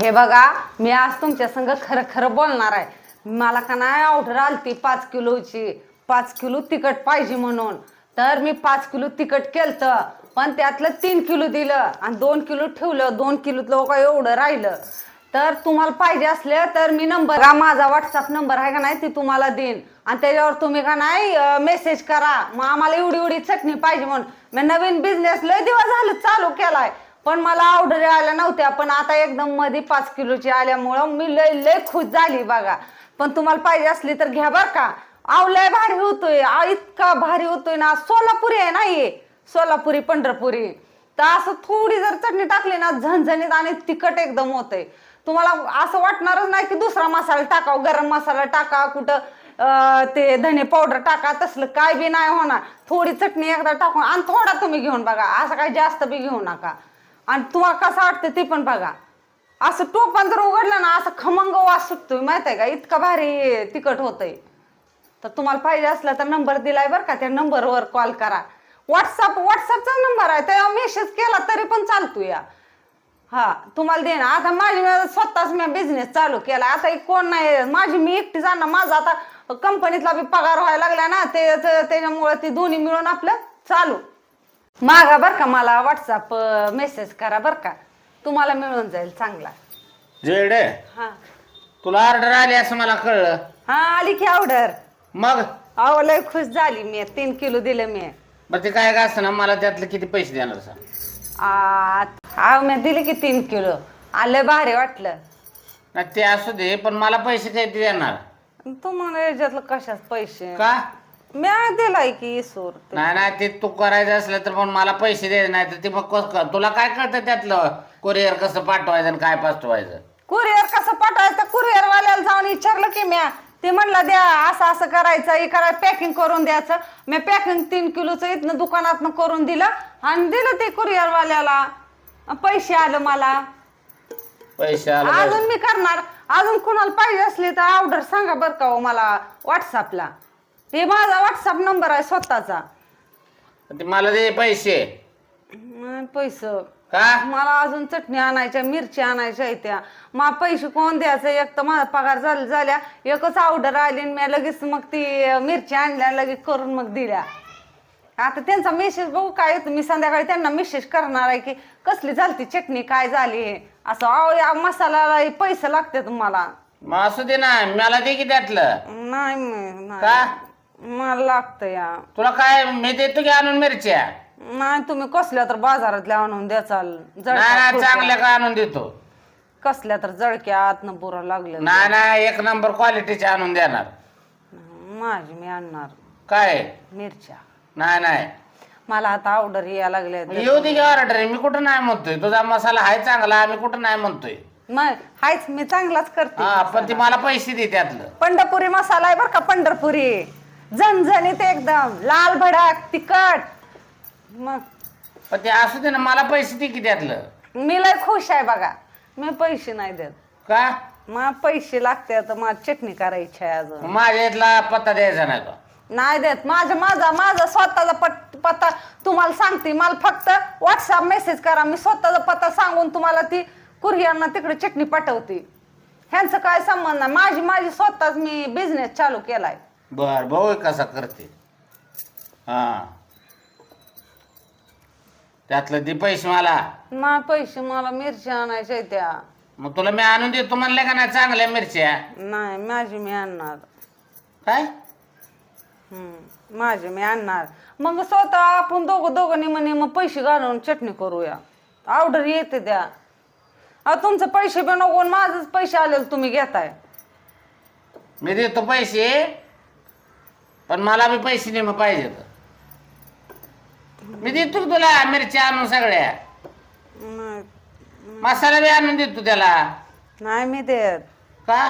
हे बघा मी आज तुमच्या संग खरं खरं बोलणार आहे. मला का नाही ऑर्डर आलती पाच किलोची. पाच किलो तिखट पाहिजे म्हणून. तर मी पाच किलो तिखट केलं पण त्यातलं तीन किलो दिलं आणि दोन किलो ठेवलं. दोन किलोतलं हो काय एवढं राहिलं. तर तुम्हाला पाहिजे असलं तर मी नंबर हा माझा व्हॉट्सअप नंबर आहे का नाही ती तुम्हाला देईन. आणि त्याच्यावर तुम्ही का नाही मेसेज करा. मग आम्हाला एवढी एवढी चटणी पाहिजे म्हणून. मी नवीन बिझनेस लय दिवस झालं चालू केलाय. पण मला ऑर्डर आल्या नव्हत्या पण आता एकदम मध्ये पाच किलोची आल्यामुळं मी लय लय खुश झाली बघा. पण तुम्हाला पाहिजे असली तर घ्या बरं का. अहो लय भारी होतोय. अहो, इतका भारी होतोय ना. सोलापुरी आहे ना ये सोलापुरी पंढरपुरी. तर असं थोडी जर चटणी टाकली ना झणझणीत आणि तिखट एकदम होतंय. तुम्हाला असं वाटणारच नाही की दुसरा मसाला टाकाव गरम मसाला टाका कुठं ते धने पावडर टाका तसलं काय बी नाही होणार. थोडी चटणी एकदा टाकून आणि थोडा तुम्ही घेऊन बघा. असं काही जास्त बी घेऊ नका. आणि तुम्हाला कसं वाटतं ते पण बघा. असं टोपण जर उघडलं ना असं खमंग वास सुटतोय माहीत आहे का? इतकं भारी तिखट होतंय. तर तुम्हाला पाहिजे असला तर नंबर दिलाय बरं का त्या नंबरवर कॉल करा. व्हॉट्सअप व्हॉट्सअपचा नंबर आहे. त्या मेसेज केला तरी पण चालतो या. हा तुम्हाला दे ना. आता माझी स्वतःच मी बिझनेस चालू केला आता एक कोण नाही माझी मी एकटी जाणं माझा आता कंपनीतला बी पगार व्हायला लागला ना ते त्याच्यामुळे ती दोन्ही मिळून आपलं चालू. मागा बरं का मला व्हॉट्सअप मेसेज करा बरं का. तुम्हाला मिळून जाईल चांगला. जेडे हा. तुला ऑर्डर आली असं मला कळलं. हा आली की ऑर्डर मग? अहो लय खुश झाली मी. तीन किलो दिलं मी. बरं ते काय का ना मला त्यातले किती पैसे देणार सांग. आ, अहो मी दिले की तीन किलो. आलं भारी वाटलं. नाही ते असू दे पण मला पैसे किती देणार. तुम्हाला याच्यातलं कशाच पैसे? का? मी दिलाय की सूर नाही नाही ते तू करायचं असलं तर पण मला पैसे दे नाही तर ते मग कस कर? तुला काय कळतं त्यातलं? कोरिअर कसं पाठवायचं आणि काय पाठवायचं? कुरिअर कसं पाठवायचं? कुरिअर वाल्याला जाऊन विचारलं की म्या. ते म्हणलं द्या असं असं करायचं हे करायचं पॅकिंग करून द्यायचं. मी पॅकिंग तीन किलोचं इथनं दुकानातनं करून दिलं आणि दिलं ते कुरिअर वाल्याला पैसे आलं मला. पैसे आलं पाहिजे. अजून मी करणार. अजून कुणाला पाहिजे असली तर ऑर्डर सांगा बरं का हो मला व्हॉट्सअपला हे माझा व्हॉट्सअप नंबर आहे स्वतःचा. ते मला दे पैसे. पैसे. का? मला अजून चटणी आणायच्या मिरची आणायच्या त्या. मग पैसे कोण द्यायचं? एक तर माझा पगार झाला झाल्या एकच ऑर्डर आली आणि मी लगेच मग ती अं, मिरची आणल्या लगेच करून मग दिल्या. आता त्यांचा मेसेज बघू काय येतो मी संध्याकाळी त्यांना मेसेज करणार आहे की कसली झालती चटणी? काय झाली? असं अहो या मसाल्याला पैसे लागते तुम्हाला मग असू दे ना. मला दे की त्यातलं. नाही मी- नाही. का? मला लागतं या. तुला काय मी देतो की आणून मिरच्या? नाही तुम्ही कसल्या तर बाजारातल्या आणून द्याचाल नाही नाही चांगल्या का आणून देतो? कसल्या तर जळक्या आतनं बुरा लागल्या नाही नाही एक नंबर क्वालिटीचे आणून देणार. माझी मी आणणार. काय? मिरच्या. नाही नाही. मला आता ऑर्डर यायला लागले येऊ दे की ऑर्डर मी कुठं नाही म्हणतोय. तुझा मसाला आहे चांगला आम्ही कुठं नाही म्हणतोय. मग हायच मी चांगलाच करते. हा पण ती मला पैसे दे त्यातलं. पंढरपुरी मसाला आहे बर का पंढरपुरी. झणझणीत एकदम लाल भडाक तिखट. मग पण ते असू दे ना मला पैसे दे की त्यातलं. मी लय खुश आहे बघा. मी पैसे नाही देत. का? मग पैसे लागते तर मला चटणी करायची आहे अजून. माझ्या इथला पत्ता द्यायचा नाही का? नाही देत. माझा माझा माझा स्वतःचा पट पत्ता तुम्हाला सांगते. मला फक्त व्हॉट्सअप मेसेज करा. मी स्वतःचा पत्ता सांगून तुम्हाला ती कुरिअरना तिकडे चटणी पाठवते. ह्यांचं काय संबंध नाही. माझी माझी स्वतःच मी बिझनेस चालू केलाय. बर भाऊ कसा करते. हा. त्यातलं दे पैसे मला. मा पैसे मला मिरच्या आणायच्या त्या. मग तुला मी आणून देतो म्हणले का नाही चांगल्या मिरच्या? नाही माझी मी आणणार. काय? हम्म, माझी मी आणणार. मग स्वतः आपण दोघं दोघं म्हणे मग पैसे घालून चटणी करूया. ऑर्डर येते द्या. अहो तुमचे पैसे बी नको आणि माझंच पैसे आलेले तुम्ही घेताय. मी देतो पैसे. पण मला बी पैसे नाही मग पाहिजे मी देतो की तुला मिरच्या आणून सगळ्या. नाही मसाला बी आणून देतो त्याला. नाही मी देत. का?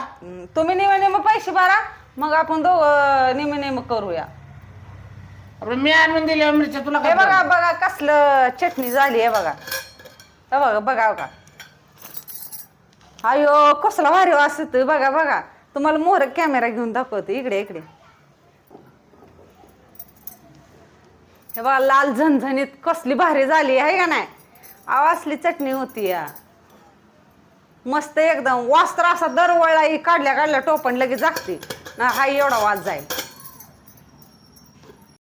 तुम्ही निम निम पैसे भरा मग आपण दोघं निम निम करूया. अरे मी आणून दिल्या मिरच्या तुला हे काय बघा बघा कसलं चटणी झाली आहे बघा. हे बघा बघा बघा. अयो कसला भारी वास येतोय. बघा बघा. तुम्हाला मोर कॅमेरा घेऊन दाखवते. इकडे इकडे. हे बा लाल झणझणीत कसली भारी झाली आहे का नाही? आवाजली चटणी होती या. मस्त एकदम. वास्त्र असा दरवळला काढल्या काढल्या टोपण लगेच जागते. ना हा एवढा वाज जाईल.